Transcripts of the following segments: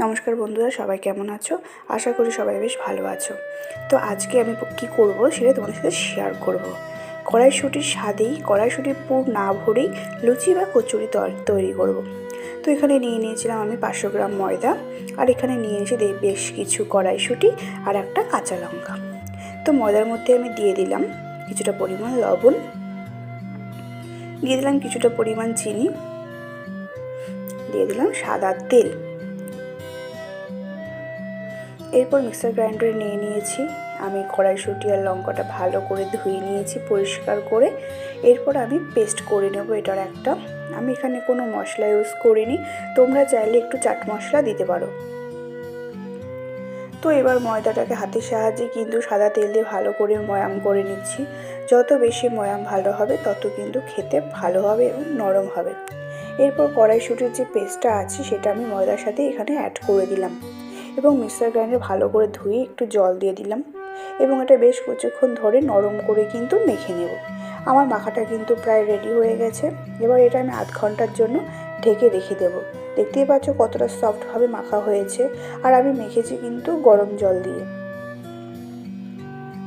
নমস্কার বন্ধুরা, সবাই কেমন আছো আশা করি সবাই বেশ ভালো আছো তো আজকে আমি কি করব সেটা তোমাদের সাথে শেয়ার করব। কড়াইশুটির স্বাদেই কড়াইশুটির পুর না ভরেই লুচি বা কচুরি তর- করব। তো এখানে নিয়ে নিয়েছিলাম আমি পাঁচশো গ্রাম ময়দা আর এখানে নিয়ে এসে বেশ কিছু কড়াইশুটি আর একটা কাঁচা লঙ্কা তো ময়দার মধ্যে আমি দিয়ে দিলাম কিছুটা পরিমাণ লবণ, দিয়ে দিলাম কিছুটা পরিমাণ চিনি, দিয়ে দিলাম সাদা তেল এরপর মিক্সার গ্রাইন্ডারে নিয়ে নিয়েছি। আমি কড়াইশুঁটি আর লঙ্কাটা ভালো করে ধুয়ে নিয়েছি পরিষ্কার করে। এরপর আমি পেস্ট করে নেব এটার একটা। আমি এখানে কোনো মশলা ইউজ করিনি। তোমরা চাইলে একটু চাট মশলা দিতে পারো। তো এবার ময়দাটাকে হাতের সাহায্যে কিন্তু সাদা তেল দিয়ে ভালো করে ময়াম করে নিচ্ছি। যত বেশি ময়াম ভালো হবে, তত কিন্তু খেতে ভালো হবে এবং নরম হবে। এরপর কড়াইশুটির যে পেস্টটা আছে, সেটা আমি ময়দার সাথে এখানে অ্যাড করে দিলাম। এবং মিক্সার গ্রাইন্ডার ভালো করে ধুয়ে একটু জল দিয়ে দিলাম। এবং এটা বেশ কিছুক্ষণ ধরে নরম করে কিন্তু মেখে নেব। আমার মাখাটা কিন্তু প্রায় রেডি হয়ে গেছে। এবার এটা আমি আধ ঘণ্টার জন্য ঢেকে রেখে দেব। দেখতেই পাচ্ছ কতটা সফটভাবে মাখা হয়েছে। আর আমি মেখেছি কিন্তু গরম জল দিয়ে।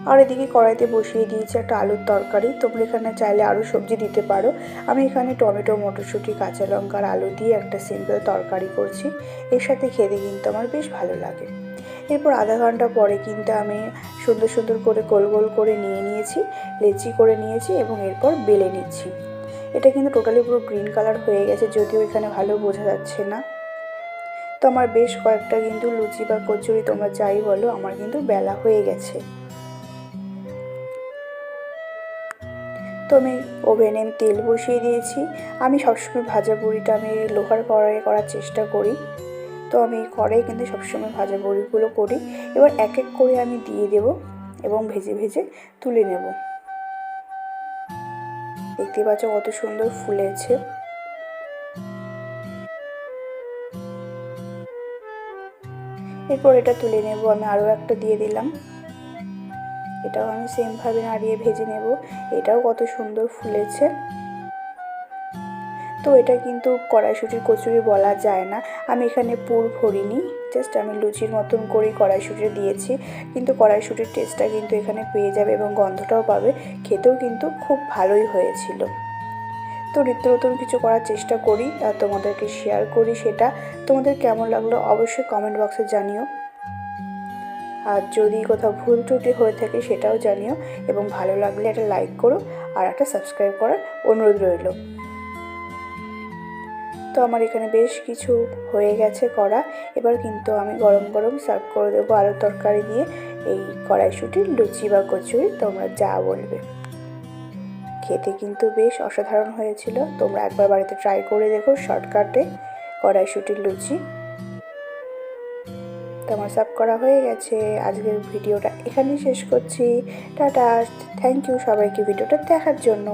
আর এদিকে কড়াইতে বসিয়ে দিয়েছি একটা আলুর তরকারি। তোমরা এখানে চাইলে আরও সবজি দিতে পারো। আমি এখানে টমেটো, মটরশুঁটি, কাঁচা লঙ্কা আর আলু দিয়ে একটা সিম্পল তরকারি করছি। এর সাথে খেতে কিন্তু আমার বেশ ভালো লাগে। এরপর আধা ঘণ্টা পরে কিন্তু আমি সুন্দর সুন্দর করে গোল গোল করে নিয়ে নিয়েছি, লেচি করে নিয়েছি এবং এরপর বেলে নিচ্ছি। এটা কিন্তু টোটালি পুরো গ্রিন কালার হয়ে গেছে, যদিও এখানে ভালো বোঝা যাচ্ছে না। তো আমার বেশ কয়েকটা কিন্তু লুচি বা কচুরি তোমরা যাই বলো, আমার কিন্তু বেলা হয়ে গেছে। তো আমি ওভেনে তেল বসিয়ে দিয়েছি। আমি সবসময় ভাজা বড়িটা আমি লোহার কড়াইয়ে করার চেষ্টা করি। তো আমি কড়াই কিন্তু সবসময় ভাজা বড়িগুলো করি। এবার এক এক করে আমি দিয়ে দেব এবং ভেজে ভেজে তুলে নেব। দেখতে পাচ্ছ কত সুন্দর ফুলেছে। এরপর এটা তুলে নেব, আমি আরও একটা দিয়ে দিলাম। এটাও আমি সেমভাবে নাড়িয়ে ভেজে নেব। এটাও কত সুন্দর ফুলেছে। তো এটা কিন্তু কড়াইশুটির কচুরি বলা যায় না। আমি এখানে পুর ভরিনি জাস্ট আমি লুচির মতন করেই কড়াইশুটি দিয়েছি। কিন্তু কড়াইশুটির টেস্টটা কিন্তু এখানে পেয়ে যাবে এবং গন্ধটাও পাবে। খেতেও কিন্তু খুব ভালোই হয়েছিল। তো নিত্য নতুন কিছু করার চেষ্টা করি আর তোমাদেরকে শেয়ার করি সেটা। তোমাদের কেমন লাগল অবশ্যই কমেন্ট বক্সে জানিও। আর যদি কোথাও ভুল ত্রুটি হয়ে থাকে সেটাও জানিও এবং ভালো লাগলে একটা লাইক করো আর একটা সাবস্ক্রাইব করার অনুরোধ রইল। তো আমার এখানে বেশ কিছু হয়ে গেছে করা। এবার কিন্তু আমি গরম গরম সার্ভ করে দেবো আলুর তরকারি দিয়ে এই কড়াইশুটির লুচি বা কচুরি, তোমরা যা বলবে। খেতে কিন্তু বেশ অসাধারণ হয়েছিল। তোমরা একবার বাড়িতে ট্রাই করে দেখো শর্টকাটে কড়াইশুটির লুচি। তো আমার করা হয়ে গেছে। আজকের ভিডিওটা এখানেই শেষ করছি। টাটা থ্যাংক ইউ সবাইকে ভিডিওটা দেখার জন্য।